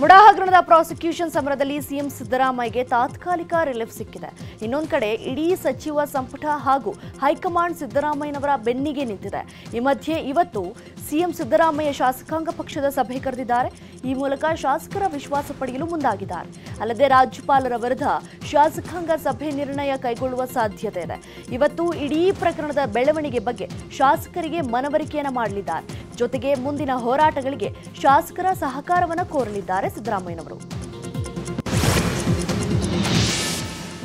ಮುಡಾ ಹಗರಣದ ಪ್ರಾಸಿಕ್ಯೂಷನ್ ಸಮರದಲ್ಲಿ ಸಿಎಂ ಸಿದ್ದರಾಮಯ್ಯಗೆ ತಾತ್ಕಾಲಿಕ ರಿಲೀಫ್ ಸಿಕ್ಕಿದೆ. ಇನ್ನೊಂದು ಕಡೆ ಇಡೀ ಸಚಿವ ಸಂಪುಟ ಹಾಗೂ ಹೈಕಮಾಂಡ್ ಸಿದ್ದರಾಮಯ್ಯನವರ ಬೆನ್ನಿಗೆ ನಿಂತಿದೆ. ಈ ಮಧ್ಯೆ ಇವತ್ತು ಸಿಎಂ ಸಿದ್ದರಾಮಯ್ಯ ಶಾಸಕಾಂಗ ಪಕ್ಷದ ಸಭೆ ಕರೆದಿದ್ದಾರೆ. ಈ ಮೂಲಕ ಶಾಸಕರ ವಿಶ್ವಾಸ ಪಡೆಯಲು ಮುಂದಾಗಿದ್ದಾರೆ. ಅಲ್ಲದೆ ರಾಜ್ಯಪಾಲರ ವಿರುದ್ಧ ಶಾಸಕಾಂಗ ಸಭೆ ನಿರ್ಣಯ ಕೈಗೊಳ್ಳುವ ಸಾಧ್ಯತೆ ಇದೆ. ಇವತ್ತು ಇಡೀ ಪ್ರಕರಣದ ಬೆಳವಣಿಗೆ ಬಗ್ಗೆ ಶಾಸಕರಿಗೆ ಮನವರಿಕೆಯನ್ನು ಮಾಡಲಿದ್ದಾರೆ. ಜೊತೆಗೆ ಮುಂದಿನ ಹೋರಾಟಗಳಿಗೆ ಶಾಸಕರ ಸಹಕಾರವನ್ನು ಕೋರಲಿದ್ದಾರೆ. ಸಿದ್ದರಾಮಯ್ಯನವರು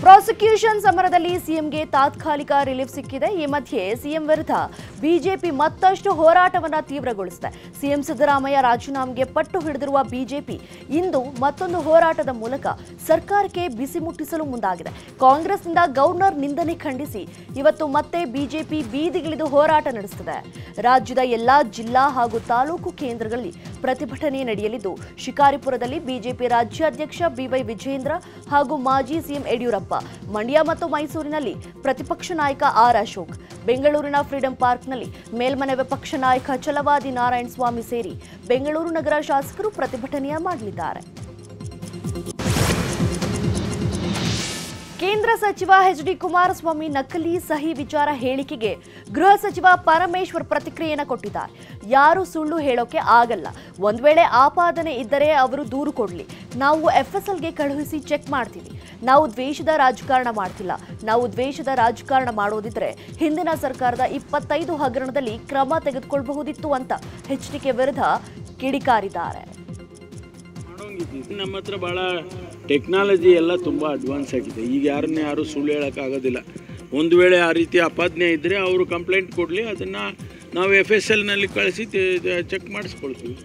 ಪ್ರಾಸಿಕ್ಯೂಷನ್ ಸಮರದಲ್ಲಿ ಸಿಎಂಗೆ ತಾತ್ಕಾಲಿಕ ರಿಲೀಫ್ ಸಿಕ್ಕಿದೆ. ಈ ಮಧ್ಯೆ ಸಿಎಂ ವಿರುದ್ಧ ಬಿಜೆಪಿ ಮತ್ತಷ್ಟು ಹೋರಾಟವನ್ನ ತೀವ್ರಗೊಳಿಸಿದೆ. ಸಿಎಂ ಸಿದ್ದರಾಮಯ್ಯ ರಾಜೀನಾಮೆಗೆ ಪಟ್ಟು ಹಿಡಿದಿರುವ ಬಿಜೆಪಿ ಇಂದು ಮತ್ತೊಂದು ಹೋರಾಟದ ಮೂಲಕ ಸರ್ಕಾರಕ್ಕೆ ಬಿಸಿ ಮುಟ್ಟಿಸಲು ಮುಂದಾಗಿದೆ. ಕಾಂಗ್ರೆಸ್ನಿಂದ ಗವರ್ನರ್ ನಿಂದನೆ ಖಂಡಿಸಿ ಇವತ್ತು ಮತ್ತೆ ಬಿಜೆಪಿ ಬೀದಿಗಿಳಿದು ಹೋರಾಟ ನಡೆಸುತ್ತಿದೆ. ರಾಜ್ಯದ ಎಲ್ಲಾ ಜಿಲ್ಲಾ ಹಾಗೂ ತಾಲೂಕು ಕೇಂದ್ರಗಳಲ್ಲಿ ಪ್ರತಿಭಟನೆ ನಡೆಯಲಿದ್ದು, ಶಿಕಾರಿಪುರದಲ್ಲಿ ಬಿಜೆಪಿ ರಾಜ್ಯಾಧ್ಯಕ್ಷ ಬಿವೈ ವಿಜೇಂದ್ರ ಹಾಗೂ ಮಾಜಿ ಸಿಎಂ ಯಡಿಯೂರಪ್ಪ, ಮಂಡ್ಯ ಮತ್ತು ಮೈಸೂರಿನಲ್ಲಿ ಪ್ರತಿಪಕ್ಷ ನಾಯಕ ಆರ್ ಅಶೋಕ್, ಬೆಂಗಳೂರಿನ ಫ್ರೀಡಂ ಮೇಲ್ಮನೆ ವಿಪಕ್ಷ ನಾಯಕ ಚಲವಾದಿ ನಾರಾಯಣ ಸ್ವಾಮಿ ಸೇರಿ ಬೆಂಗಳೂರು ನಗರ ಶಾಸಕರು ಪ್ರತಿಭಟನೆಯ ಮಾಡಲಿದ್ದಾರೆ. ಕೇಂದ್ರ ಸಚಿವ ಎಚ್ ಡಿ ಕುಮಾರಸ್ವಾಮಿ ನಕಲಿ ಸಹಿ ವಿಚಾರ ಹೇಳಿಕೆಗೆ ಗೃಹ ಸಚಿವ ಪರಮೇಶ್ವರ್ ಪ್ರತಿಕ್ರಿಯೆಯನ್ನು ಕೊಟ್ಟಿದ್ದಾರೆ. ಯಾರು ಸುಳ್ಳು ಹೇಳೋಕೆ ಆಗಲ್ಲ. ಒಂದು ವೇಳೆ ಆಪಾದನೆ ಇದ್ದರೆ ಅವರು ದೂರು ಕೊಡಲಿ. ನಾವು ಎಫ್ಎಸ್ಎಲ್ಗೆ ಕಳುಹಿಸಿ ಚೆಕ್ ಮಾಡ್ತೀವಿ. ನಾವು ದ್ವೇಷದ ರಾಜಕಾರಣ ಮಾಡ್ತಿಲ್ಲ. ನಾವು ದ್ವೇಷದ ರಾಜಕಾರಣ ಮಾಡೋದಿದ್ರೆ ಹಿಂದಿನ ಸರ್ಕಾರದ ಇಪ್ಪತ್ತೈದು ಹಗರಣದಲ್ಲಿ ಕ್ರಮ ತೆಗೆದುಕೊಳ್ಳಬಹುದಿತ್ತು ಅಂತ ಎಚ್ಡಿಕೆ ವಿರುದ್ಧ ಕಿಡಿಕಾರಿದ್ದಾರೆ. ನಮ್ಮ ಹತ್ರ ಭಾಳ ಟೆಕ್ನಾಲಜಿ ಎಲ್ಲ ತುಂಬ ಅಡ್ವಾನ್ಸ್ ಆಗಿದೆ. ಈಗ ಯಾರನ್ನ ಯಾರು ಸುಳ್ಳು ಹೇಳೋಕ್ಕಾಗೋದಿಲ್ಲ ಒಂದು ವೇಳೆ ಆ ರೀತಿ ಅಪಾದನೆ ಇದ್ದರೆ ಅವರು ಕಂಪ್ಲೇಂಟ್ ಕೊಡಲಿ ಅದನ್ನು ನಾವು ಎಫ್ ಎಸ್ ಎಲ್ನಲ್ಲಿ ಕಳಿಸಿ ಚೆಕ್ ಮಾಡಿಸ್ಕೊಳ್ತೀವಿ.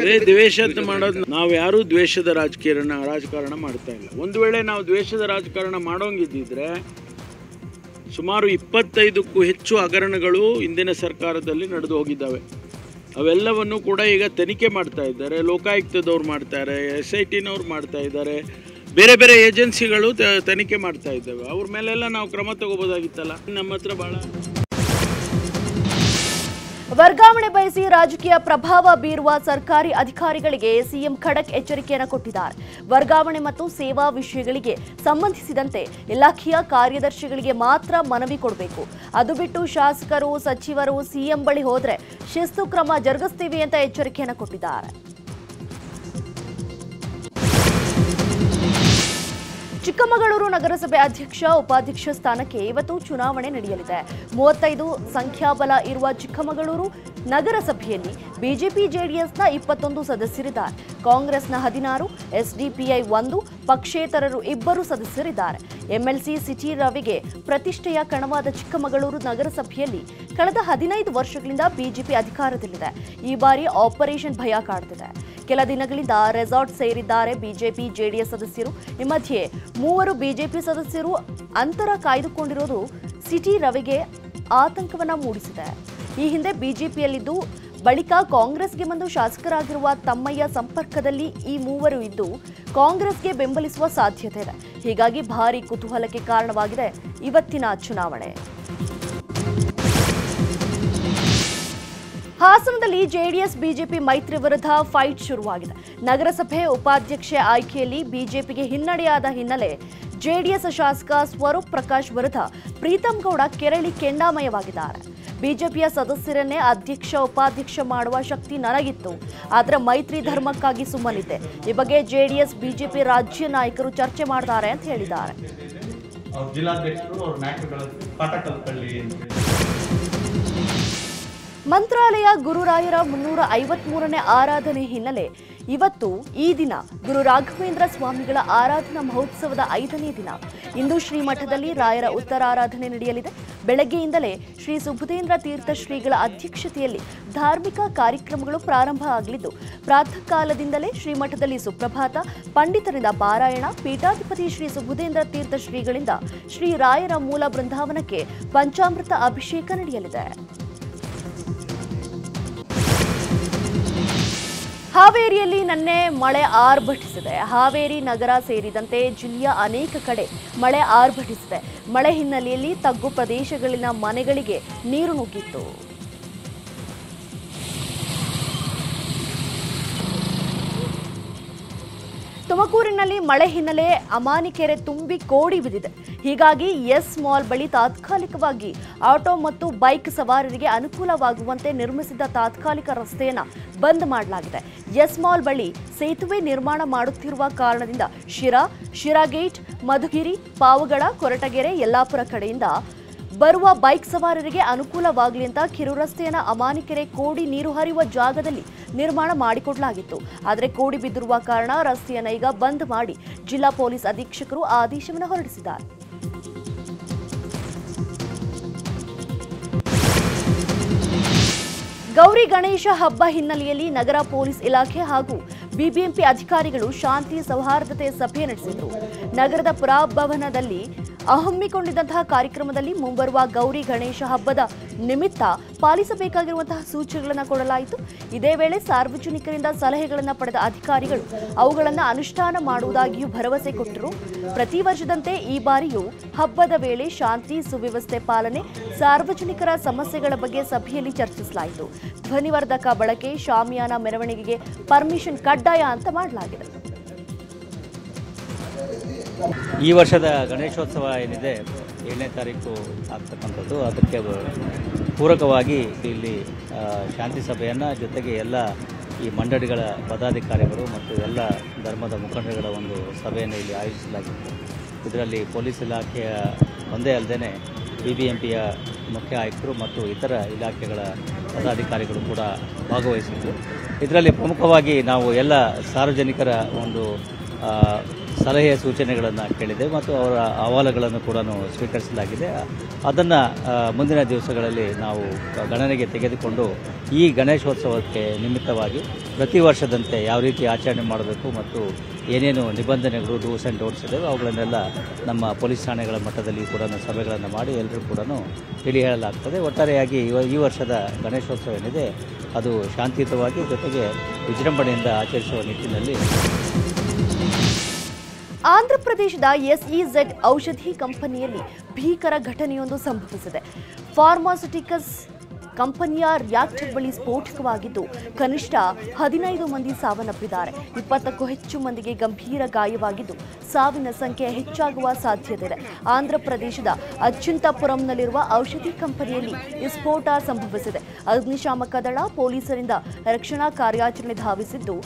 ಅದೇ ದ್ವೇಷದ ಮಾಡೋದು ನಾವು ಯಾರು ದ್ವೇಷದ ರಾಜಕೀಯ ರಾಜಕಾರಣ ಮಾಡ್ತಾ ಇಲ್ಲ. ಒಂದು ವೇಳೆ ನಾವು ದ್ವೇಷದ ರಾಜಕಾರಣ ಮಾಡೋಂಗಿದ್ದಿದ್ರೆ ಸುಮಾರು ಇಪ್ಪತ್ತೈದಕ್ಕೂ ಹೆಚ್ಚು ಹಗರಣಗಳು ಹಿಂದಿನ ಸರ್ಕಾರದಲ್ಲಿ ನಡೆದು ಹೋಗಿದ್ದಾವೆ. ಅವೆಲ್ಲವನ್ನು ಕೂಡ ಈಗ ತನಿಖೆ ಮಾಡ್ತಾ ಇದ್ದಾರೆ. ಲೋಕಾಯುಕ್ತದವ್ರು ಮಾಡ್ತಾರೆ ಎಸ್ ಐ ಟಿನವ್ರು ಮಾಡ್ತಾ ಇದ್ದಾರೆ. ಬೇರೆ ಬೇರೆ ಏಜೆನ್ಸಿಗಳು ತನಿಖೆ ಮಾಡ್ತಾ ಇದ್ದಾವೆ. ಅವ್ರ ಮೇಲೆಲ್ಲ ನಾವು ಕ್ರಮ ತಗೋಬೋದಾಗಿತ್ತಲ್ಲ? ನಮ್ಮ ಹತ್ರ ಭಾಳ ವರ್ಗಾವಣೆ ಬಯಸಿ ರಾಜಕೀಯ ಪ್ರಭಾವ ಬೀರುವ ಸರ್ಕಾರಿ ಅಧಿಕಾರಿಗಳಿಗೆ ಸಿಎಂ ಖಡಕ್ ಎಚ್ಚರಿಕೆಯನ್ನು ಕೊಟ್ಟಿದ್ದಾರೆ. ವರ್ಗಾವಣೆ ಮತ್ತು ಸೇವಾ ವಿಷಯಗಳಿಗೆ ಸಂಬಂಧಿಸಿದಂತೆ ಇಲಾಖೆಯ ಕಾರ್ಯದರ್ಶಿಗಳಿಗೆ ಮಾತ್ರ ಮನವಿ ಕೊಡಬೇಕು. ಅದು ಬಿಟ್ಟು ಶಾಸಕರು, ಸಚಿವರು, ಸಿಎಂ ಬಳಿ ಹೋದರೆ ಶಿಸ್ತು ಕ್ರಮ ಜರುಗಿಸ್ತೀವಿ ಅಂತ ಎಚ್ಚರಿಕೆಯನ್ನು ಕೊಟ್ಟಿದ್ದಾರೆ. ಚಿಕ್ಕಮಗಳೂರು ನಗರಸಭೆ ಅಧ್ಯಕ್ಷ, ಉಪಾಧ್ಯಕ್ಷ ಸ್ಥಾನಕ್ಕೆ ಇವತ್ತು ಚುನಾವಣೆ ನಡೆಯಲಿದೆ. ಮೂವತ್ತೈದು ಸಂಖ್ಯಾಬಲ ಇರುವ ಚಿಕ್ಕಮಗಳೂರು ನಗರಸಭೆಯಲ್ಲಿ ಬಿಜೆಪಿ, ಜೆಡಿಎಸ್ನ ಇಪ್ಪತ್ತೊಂದು ಸದಸ್ಯರಿದ್ದಾರೆ. ಕಾಂಗ್ರೆಸ್ನ ಹದಿನಾರು, ಎಸ್ಡಿಪಿಐ ಒಂದು, ಪಕ್ಷೇತರರು ಇಬ್ಬರು ಸದಸ್ಯರಿದ್ದಾರೆ. ಎಂಎಲ್ಸಿ ಸಿಟಿ ರವಿಗೆ ಪ್ರತಿಷ್ಠೆಯ ಕಣವಾದ ಚಿಕ್ಕಮಗಳೂರು ನಗರಸಭೆಯಲ್ಲಿ ಕಳೆದ ಹದಿನೈದು ವರ್ಷಗಳಿಂದ ಬಿಜೆಪಿ ಅಧಿಕಾರದಲ್ಲಿದೆ. ಈ ಬಾರಿ ಆಪರೇಷನ್ ಭಯ ಕಾಡ್ತಿದೆ. ಕೆಲ ದಿನಗಳಿಂದ ರೆಸಾರ್ಟ್ ಸೇರಿದ್ದಾರೆ ಬಿಜೆಪಿ ಜೆಡಿಎಸ್ ಸದಸ್ಯರು. ಈ ಮಧ್ಯೆ ಮೂವರು ಬಿಜೆಪಿ ಸದಸ್ಯರು ಅಂತರ ಕಾಯ್ದುಕೊಂಡಿರೋದು ಸಿಟಿ ರವಿಗೆ ಆತಂಕವನ್ನ ಮೂಡಿಸಿದೆ. ಈ ಹಿಂದೆ ಬಿಜೆಪಿಯಲ್ಲಿದ್ದು ಬಳಿಕ ಕಾಂಗ್ರೆಸ್ಗೆ ಬಂದು ಶಾಸಕರಾಗಿರುವ ತಮ್ಮಯ್ಯ ಸಂಪರ್ಕದಲ್ಲಿ ಈ ಮೂವರು ಇದ್ದು ಕಾಂಗ್ರೆಸ್ಗೆ ಬೆಂಬಲಿಸುವ ಸಾಧ್ಯತೆ ಇದೆ. ಹೀಗಾಗಿ ಭಾರಿ ಕುತೂಹಲಕ್ಕೆ ಕಾರಣವಾಗಿದೆ ಇವತ್ತಿನ ಚುನಾವಣೆ. ಹಾಸನದಲ್ಲಿ ಜೆಡಿಎಸ್, ಬಿಜೆಪಿ ಮೈತ್ರಿ ವಿರುದ್ಧ ಫೈಟ್ ಶುರುವಾಗಿದೆ. ನಗರಸಭೆ ಉಪಾಧ್ಯಕ್ಷೆ ಆಯ್ಕೆಯಲ್ಲಿ ಬಿಜೆಪಿಗೆ ಹಿನ್ನಡೆಯಾದ ಹಿನ್ನೆಲೆ ಜೆಡಿಎಸ್ ಶಾಸಕ ಸ್ವರೂಪ್ ಪ್ರಕಾಶ್ ವಿರುದ್ಧ ಪ್ರೀತಂ ಗೌಡ ಕೆರಳಿ ಕೆಂಡಾಮಯವಾಗಿದ್ದಾರೆ. ಬಿಜೆಪಿಯ ಸದಸ್ಯರನ್ನೇ ಅಧ್ಯಕ್ಷ, ಉಪಾಧ್ಯಕ್ಷ ಮಾಡುವ ಶಕ್ತಿ ನನಗಿತ್ತು. ಆದರೆ ಮೈತ್ರಿ ಧರ್ಮಕ್ಕಾಗಿ ಸುಮ್ಮನಿದೆ ಈ ಬಗ್ಗೆ ಜೆಡಿಎಸ್, ಬಿಜೆಪಿ ರಾಜ್ಯ ನಾಯಕರು ಚರ್ಚೆ ಮಾಡ್ತಾರೆ ಅಂತ ಹೇಳಿದ್ದಾರೆ. ಮಂತ್ರಾಲಯ ಗುರುರಾಯರ ಮುನ್ನೂರ ಐವತ್ಮೂರನೇ ಆರಾಧನೆ ಹಿನ್ನೆಲೆ ಇವತ್ತು ಈ ದಿನ ಗುರು ರಾಘವೇಂದ್ರ ಸ್ವಾಮಿಗಳ ಆರಾಧನಾ ಮಹೋತ್ಸವದ ಐದನೇ ದಿನ. ಇಂದು ಶ್ರೀಮಠದಲ್ಲಿ ರಾಯರ ಉತ್ತರಾರಾಧನೆ ನಡೆಯಲಿದೆ. ಬೆಳಗ್ಗೆಯಿಂದಲೇ ಶ್ರೀ ಸುಬುಧೇಂದ್ರ ತೀರ್ಥ ಶ್ರೀಗಳ ಅಧ್ಯಕ್ಷತೆಯಲ್ಲಿ ಧಾರ್ಮಿಕ ಕಾರ್ಯಕ್ರಮಗಳು ಪ್ರಾರಂಭ ಆಗಲಿದ್ದು ಪ್ರಾತಃ ಕಾಲದಿಂದಲೇ ಶ್ರೀಮಠದಲ್ಲಿ ಸುಪ್ರಭಾತ, ಪಂಡಿತರಿಂದ ಪಾರಾಯಣ, ಪೀಠಾಧಿಪತಿ ಶ್ರೀ ಸುಬುಧೇಂದ್ರ ತೀರ್ಥ ಶ್ರೀಗಳಿಂದ ಶ್ರೀ ರಾಯರ ಮೂಲ ಬೃಂದಾವನಕ್ಕೆ ಪಂಚಾಮೃತ ಅಭಿಷೇಕ ನಡೆಯಲಿದೆ. ಹಾವೇರಿಯಲ್ಲಿ ನಿನ್ನೆ ಮಳೆ ಆರ್ಭಟಿಸಿದೆ. ಹಾವೇರಿ ನಗರ ಸೇರಿದಂತೆ ಜಿಲ್ಲೆಯ ಅನೇಕ ಕಡೆ ಮಳೆ ಆರ್ಭಟಿಸಿದೆ. ಮಳೆ ಹಿನ್ನೆಲೆಯಲ್ಲಿ ತಗ್ಗು ಪ್ರದೇಶಗಳಲ್ಲಿನ ಮನೆಗಳಿಗೆ ನೀರು ನುಗ್ಗಿತ್ತು. ತುಮಕೂರಿನಲ್ಲಿ ಮಳೆ ಹಿನ್ನೆಲೆ ಅಮಾನಿಕೆರೆ ತುಂಬಿ ಕೋಡಿ ಬಿದ್ದಿದೆ. ಹೀಗಾಗಿ ಎಸ್ ಮಾಲ್ ಬಳಿ ತಾತ್ಕಾಲಿಕವಾಗಿ ಆಟೋ ಮತ್ತು ಬೈಕ್ ಸವಾರರಿಗೆ ಅನುಕೂಲವಾಗುವಂತೆ ನಿರ್ಮಿಸಿದ್ದ ತಾತ್ಕಾಲಿಕ ರಸ್ತೆಯನ್ನ ಬಂದ್ ಮಾಡಲಾಗಿದೆ. ಎಸ್ ಮಾಲ್ ಬಳಿ ಸೇತುವೆ ನಿರ್ಮಾಣ ಮಾಡುತ್ತಿರುವ ಕಾರಣದಿಂದ ಶಿರಾ ಶಿರಾ ಗೇಟ್ ಮಧುಗಿರಿ, ಪಾವಗಡ, ಕೊರಟಗೆರೆ, ಯಲ್ಲಾಪುರ ಕಡೆಯಿಂದ ಬರುವ ಬೈಕ್ ಸವಾರರಿಗೆ ಅನುಕೂಲವಾಗಲಿ ಅಂತ ಕಿರು ರಸ್ತೆಯನ್ನು ಅಮಾನಿಕೆರೆ ಕೋಡಿ ನೀರು ಹರಿಯುವ ಜಾಗದಲ್ಲಿ ನಿರ್ಮಾಣ ಮಾಡಿಕೊಡಲಾಗಿತ್ತು. ಆದರೆ ಕೋಡಿ ಬಿದ್ದಿರುವ ಕಾರಣ ರಸ್ತೆಯನ್ನ ಈಗ ಬಂದ್ ಮಾಡಿ ಜಿಲ್ಲಾ ಪೊಲೀಸ್ ಅಧೀಕ್ಷಕರು ಆದೇಶವನ್ನು ಹೊರಡಿಸಿದ್ದಾರೆ. ಗೌರಿ ಗಣೇಶ ಹಬ್ಬ ಹಿನ್ನೆಲೆಯಲ್ಲಿ ನಗರ ಪೊಲೀಸ್ ಇಲಾಖೆ ಹಾಗೂ ಬಿಬಿಎಂಪಿ ಅಧಿಕಾರಿಗಳು ಶಾಂತಿ ಸೌಹಾರ್ದತೆ ಸಭೆ ನಡೆಸಿದರು. ನಗರದ ಪುರಾಭವನದಲ್ಲಿ ಹಮ್ಮಿಕೊಂಡಿದ್ದಂತಹ ಕಾರ್ಯಕ್ರಮದಲ್ಲಿ ಮುಂಬರುವ ಗೌರಿ ಗಣೇಶ ಹಬ್ಬದ ನಿಮಿತ್ತ ಪಾಲಿಸಬೇಕಾಗಿರುವಂತಹ ಸೂಚನೆಗಳನ್ನು ಕೊಡಲಾಯಿತು. ಇದೇ ವೇಳೆ ಸಾರ್ವಜನಿಕರಿಂದ ಸಲಹೆಗಳನ್ನು ಪಡೆದ ಅಧಿಕಾರಿಗಳು ಅವುಗಳನ್ನು ಅನುಷ್ಠಾನ ಮಾಡುವುದಾಗಿಯೂ ಭರವಸೆ ಕೊಟ್ಟರು. ಪ್ರತಿ ವರ್ಷದಂತೆ ಈ ಬಾರಿಯೂ ಹಬ್ಬದ ವೇಳೆ ಶಾಂತಿ ಸುವ್ಯವಸ್ಥೆ ಪಾಲನೆ ಸಾರ್ವಜನಿಕರ ಸಮಸ್ಯೆಗಳ ಬಗ್ಗೆ ಸಭೆಯಲ್ಲಿ ಚರ್ಚಿಸಲಾಯಿತು. ಧ್ವನಿವರ್ಧಕ ಬಳಕೆ, ಶಾಮಿಯಾನ ಮೆರವಣಿಗೆಗೆ ಪರ್ಮಿಷನ್ ಕಡ್ಡಾಯ ಅಂತ ಮಾಡಲಾಗಿದೆ. ಈ ವರ್ಷದ ಗಣೇಶೋತ್ಸವ ಏನಿದೆ, ಏಳನೇ ತಾರೀಕು ಆಗ್ತಕ್ಕಂಥದ್ದು. ಅದಕ್ಕೆ ಪೂರಕವಾಗಿ ಇಲ್ಲಿ ಶಾಂತಿ ಸಭೆಯನ್ನು ಜೊತೆಗೆ ಎಲ್ಲ ಈ ಮಂಡಳಿಗಳ ಪದಾಧಿಕಾರಿಗಳು ಮತ್ತು ಎಲ್ಲ ಧರ್ಮದ ಮುಖಂಡರುಗಳ ಒಂದು ಸಭೆಯನ್ನು ಇಲ್ಲಿ ಆಯೋಜಿಸಲಾಗಿತ್ತು. ಇದರಲ್ಲಿ ಪೊಲೀಸ್ ಇಲಾಖೆಯ ಒಂದೇ ಅಲ್ಲದೆ ಬಿ ಬಿ ಎಂ ಪಿಯ ಮುಖ್ಯ ಆಯುಕ್ತರು ಮತ್ತು ಇತರ ಇಲಾಖೆಗಳ ಪದಾಧಿಕಾರಿಗಳು ಕೂಡ ಭಾಗವಹಿಸಿದ್ದರು. ಇದರಲ್ಲಿ ಪ್ರಮುಖವಾಗಿ ನಾವು ಎಲ್ಲ ಸಾರ್ವಜನಿಕರ ಒಂದು ಸಲಹೆ ಸೂಚನೆಗಳನ್ನು ಕೇಳಿದೆ ಮತ್ತು ಅವರ ಅಹವಾಲುಗಳನ್ನು ಕೂಡ ಸ್ವೀಕರಿಸಲಾಗಿದೆ. ಅದನ್ನು ಮುಂದಿನ ದಿವಸಗಳಲ್ಲಿ ನಾವು ಗಣನೆಗೆ ತೆಗೆದುಕೊಂಡು ಈ ಗಣೇಶೋತ್ಸವಕ್ಕೆ ನಿಮಿತ್ತವಾಗಿ ಪ್ರತಿ ವರ್ಷದಂತೆ ಯಾವ ರೀತಿ ಆಚರಣೆ ಮಾಡಬೇಕು ಮತ್ತು ಏನೇನು ನಿಬಂಧನೆಗಳು ಡೂಸ್ ಆ್ಯಂಡ್ ಡೋಟ್ಸ್ ಇದೆ ಅವುಗಳನ್ನೆಲ್ಲ ನಮ್ಮ ಪೊಲೀಸ್ ಠಾಣೆಗಳ ಮಟ್ಟದಲ್ಲಿ ಕೂಡ ಸಭೆಗಳನ್ನು ಮಾಡಿ ಎಲ್ಲರೂ ಕೂಡ ತಿಳಿ ಹೇಳಲಾಗ್ತದೆ ಒಟ್ಟಾರೆಯಾಗಿ ಈ ವರ್ಷದ ಗಣೇಶೋತ್ಸವ ಏನಿದೆ ಅದು ಶಾಂತಿಯುತವಾಗಿ ಜೊತೆಗೆ ವಿಜೃಂಭಣೆಯಿಂದ ಆಚರಿಸುವ ನಿಟ್ಟಿನಲ್ಲಿ ಆಂಧ್ರಪ್ರದೇಶದ ಎಸ್ಇಝೆಡ್ ಔಷಧಿ ಕಂಪನಿಯಲ್ಲಿ ಭೀಕರ ಘಟನೆಯೊಂದು ಸಂಭವಿಸಿದೆ. ಫಾರ್ಮಾಸ್ಯುಟಿಕಲ್ಸ್ ಕಂಪನಿಯ ರಿಯಾಕ್ಟರ್ ಬಳಿ ಸ್ಫೋಟಕವಾಗಿದ್ದು, ಕನಿಷ್ಠ ಹದಿನೈದು ಮಂದಿ ಸಾವನ್ನಪ್ಪಿದ್ದಾರೆ. ಇಪ್ಪತ್ತಕ್ಕೂ ಹೆಚ್ಚು ಮಂದಿಗೆ ಗಂಭೀರ ಗಾಯವಾಗಿದ್ದು, ಸಾವಿನ ಸಂಖ್ಯೆ ಹೆಚ್ಚಾಗುವ ಸಾಧ್ಯತೆ ಇದೆ ಆಂಧ್ರಪ್ರದೇಶದ ಅಚ್ಯುಂತಪುರಂನಲ್ಲಿರುವ ಔಷಧಿ ಕಂಪನಿಯಲ್ಲಿ ಈ ಸ್ಫೋಟ ಸಂಭವಿಸಿದೆ. ಅಗ್ನಿಶಾಮಕ ದಳ ಪೊಲೀಸರಿಂದ ರಕ್ಷಣಾ ಕಾರ್ಯಾಚರಣೆ ಧಾವಿಸಿದ್ದು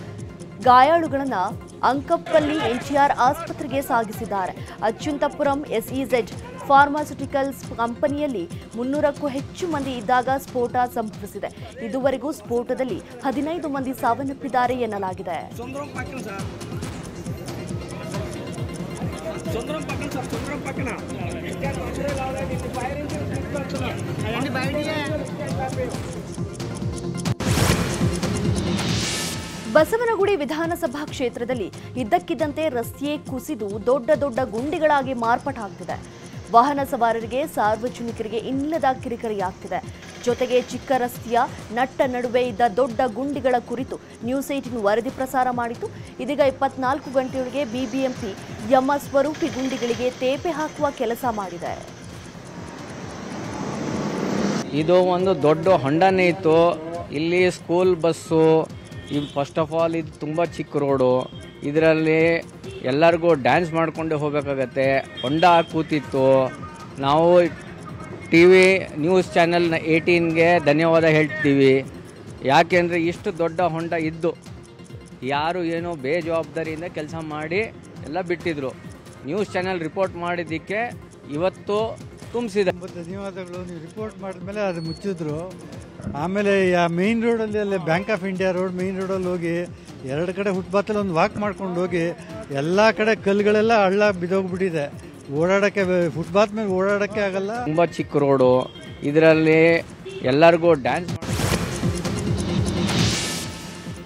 ಗಾಯಾಳುಗಳನ್ನ ಅಂಕಪ್ಪಲ್ಲಿ ಎನ್ಟಿಆರ್ ಆಸ್ಪತ್ರೆಗೆ ಸಾಗಿಸಿದ್ದಾರೆ. ಅಚ್ಯುಂತಪುರಂ ಎಸ್ಇಝೆಡ್ ಫಾರ್ಮಾಸ್ಯುಟಿಕಲ್ಸ್ ಕಂಪನಿಯಲ್ಲಿ ಮುನ್ನೂರಕ್ಕೂ ಹೆಚ್ಚು ಮಂದಿ ಇದ್ದಾಗ ಸ್ಫೋಟ ಸಂಭವಿಸಿದೆ. ಇದುವರೆಗೂ ಸ್ಫೋಟದಲ್ಲಿ ಹದಿನೈದು ಮಂದಿ ಸಾವನ್ನಪ್ಪಿದ್ದಾರೆ ಎನ್ನಲಾಗಿದೆ. ಬಸವನಗುಡಿ ವಿಧಾನಸಭಾ ಕ್ಷೇತ್ರದಲ್ಲಿ ಇದ್ದಕ್ಕಿದ್ದಂತೆ ರಸ್ತೆ ಕುಸಿದು ದೊಡ್ಡ ದೊಡ್ಡ ಗುಂಡಿಗಳಾಗಿ ಮಾರ್ಪಾಟಾಗ್ತಿದೆ ವಾಹನ ಸವಾರರಿಗೆ, ಸಾರ್ವಜನಿಕರಿಗೆ ಇನ್ನಿಲ್ಲದ ಕಿರಿಕಿರಿಯಾಗ್ತಿದೆ. ಜೊತೆಗೆ ಚಿಕ್ಕ ರಸ್ತೆಯ ನಟ್ಟ ನಡುವೆ ಇದ್ದ ದೊಡ್ಡ ಗುಂಡಿಗಳ ಕುರಿತು ನ್ಯೂಸ್ ಏಟಿನ್ ವರದಿ ಪ್ರಸಾರ ಮಾಡಿತು. ಇದೀಗ ಇಪ್ಪತ್ನಾಲ್ಕು ಗಂಟೆಯೊಳಗೆ ಬಿಬಿಎಂಪಿ ಯಮ ಸ್ವರೂಪಿ ಗುಂಡಿಗಳಿಗೆ ತೇಪೆ ಹಾಕುವ ಕೆಲಸ ಮಾಡಿದೆ. ಇದು ಒಂದು ದೊಡ್ಡ ಹೊಂಡನೇ ಇತ್ತು. ಇಲ್ಲಿ ಸ್ಕೂಲ್ ಬಸ್ಸು ಇದು ಫಸ್ಟ್ ಆಫ್ ಆಲ್ ಇದು ತುಂಬ ಚಿಕ್ಕ ರೋಡು ಇದರಲ್ಲಿ ಎಲ್ಲರಿಗೂ ಡ್ಯಾನ್ಸ್ ಮಾಡಿಕೊಂಡೇ ಹೋಗಬೇಕಾಗತ್ತೆ. ಹೊಂಡ ಕೂತಿತ್ತು. ನಾವು ಟಿ ವಿ ನ್ಯೂಸ್ ಚಾನೆಲ್ ಏಯ್ಟೀನ್ಗೆ ಧನ್ಯವಾದ ಹೇಳ್ತೀವಿ. ಯಾಕೆಂದರೆ ಇಷ್ಟು ದೊಡ್ಡ ಹೊಂಡ ಇದ್ದು, ಯಾರು ಏನೋ ಬೇಜವಾಬ್ದಾರಿಯಿಂದ ಕೆಲಸ ಮಾಡಿ ಎಲ್ಲ ಬಿಟ್ಟಿದ್ರು. ನ್ಯೂಸ್ ಚಾನೆಲ್ ರಿಪೋರ್ಟ್ ಮಾಡಿದ್ದಕ್ಕೆ ಇವತ್ತು ತುಂಬಿಸಿದೆ. ತುಂಬ ಧನ್ಯವಾದಗಳು. ನೀವು ರಿಪೋರ್ಟ್ ಮಾಡಿದ್ಮೇಲೆ ಅದು ಮುಚ್ಚಿದ್ರು. ಆಮೇಲೆ ಆ ಮೇಯ್ನ್ ರೋಡಲ್ಲಿ ಅಲ್ಲಿ Bank of India road main ರೋಡಲ್ಲಿ ಹೋಗಿ ಎರಡು ಕಡೆ ಫುಟ್ಪಾತಲ್ಲಿ ಒಂದು ವಾಕ್ ಮಾಡ್ಕೊಂಡು ಹೋಗಿ ಎಲ್ಲ ಕಡೆ ಕಲ್ಲುಗಳೆಲ್ಲ ಹಳ್ಳ ಬಿದ್ದೋಗ್ಬಿಟ್ಟಿದೆ. ಓಡಾಡೋಕ್ಕೆ ಫುಟ್ಪಾತ್ ಮೇಲೆ ಓಡಾಡೋಕ್ಕೆ ಆಗಲ್ಲ. ತುಂಬ ಚಿಕ್ಕ ರೋಡು ಇದರಲ್ಲಿ ಎಲ್ಲರಿಗೂ ಡ್ಯಾನ್ಸ್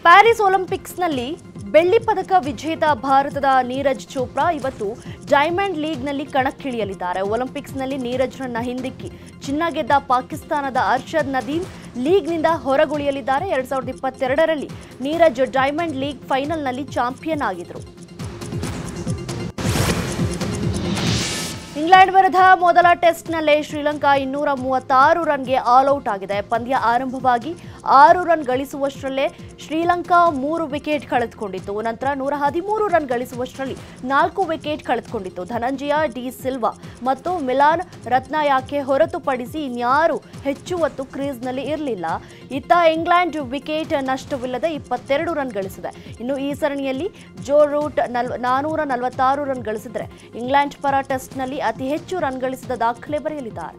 ಪ್ಯಾರಿಸ್ ಒಲಿಂಪಿಕ್ಸ್ನಲ್ಲಿ ಬೆಳ್ಳಿ ಪದಕ ವಿಜೇತ ಭಾರತದ ನೀರಜ್ ಚೋಪ್ರಾ ಇವತ್ತು ಡೈಮಂಡ್ ಲೀಗ್ನಲ್ಲಿ ಕಣಕ್ಕಿಳಿಯಲಿದ್ದಾರೆ. ಒಲಿಂಪಿಕ್ಸ್ನಲ್ಲಿ ನೀರಜ್ರನ್ನ ಹಿಂದಿಕ್ಕಿ ಚಿನ್ನ ಗೆದ್ದ ಪಾಕಿಸ್ತಾನದ ಅರ್ಷದ್ ನದೀಮ್ ಲೀಗ್ನಿಂದ ಹೊರಗುಳಿಯಲಿದ್ದಾರೆ. ಎರಡ್ ಸಾವಿರದ ಇಪ್ಪತ್ತೆರಡರಲ್ಲಿ ನೀರಜ್ ಡೈಮಂಡ್ ಲೀಗ್ ಫೈನಲ್ನಲ್ಲಿ ಚಾಂಪಿಯನ್ ಆಗಿದ್ರು. ಇಂಗ್ಲೆಂಡ್ ವಿರುದ್ಧ ಮೊದಲ ಟೆಸ್ಟ್ನಲ್ಲೇ ಶ್ರೀಲಂಕಾ ಇನ್ನೂರ ಮೂವತ್ತಾರು ರನ್ಗೆ ಆಲ್ ಔಟ್ ಆಗಿದೆ. ಪಂದ್ಯ ಆರಂಭವಾಗಿ ಆರು ರನ್ ಗಳಿಸುವಷ್ಟರಲ್ಲೇ ಶ್ರೀಲಂಕಾ ಮೂರು ವಿಕೆಟ್ ಕಳೆದುಕೊಂಡಿತ್ತು. ನಂತರ ನೂರ ಹದಿಮೂರು ರನ್ ಗಳಿಸುವಷ್ಟರಲ್ಲಿ ನಾಲ್ಕು ವಿಕೆಟ್ ಕಳೆದುಕೊಂಡಿತ್ತು. ಧನಂಜಯ, ಡಿ ಸಿಲ್ವಾ ಮತ್ತು ಮಿಲಾನ್ ರತ್ನಾಯಾಕೆ ಹೊರತುಪಡಿಸಿ ಇನ್ಯಾರು ಹೆಚ್ಚು ಹೊತ್ತು ಕ್ರೀಸ್ನಲ್ಲಿ ಇರಲಿಲ್ಲ. ಇತ್ತ ಇಂಗ್ಲೆಂಡ್ ವಿಕೆಟ್ ನಷ್ಟವಿಲ್ಲದೆ ಇಪ್ಪತ್ತೆರಡು ರನ್ ಗಳಿಸಿದೆ. ಇನ್ನು ಈ ಸರಣಿಯಲ್ಲಿ ಜೋ ರೂಟ್ ನಲ್ ನಾನೂರ ನಲವತ್ತಾರು ರನ್ ಗಳಿಸಿದರೆ ಇಂಗ್ಲೆಂಡ್ ಪರ ಟೆಸ್ಟ್ನಲ್ಲಿ ಅತಿ ಹೆಚ್ಚು ರನ್ ಗಳಿಸಿದ ದಾಖಲೆ ಬರೆಯಲಿದ್ದಾರೆ.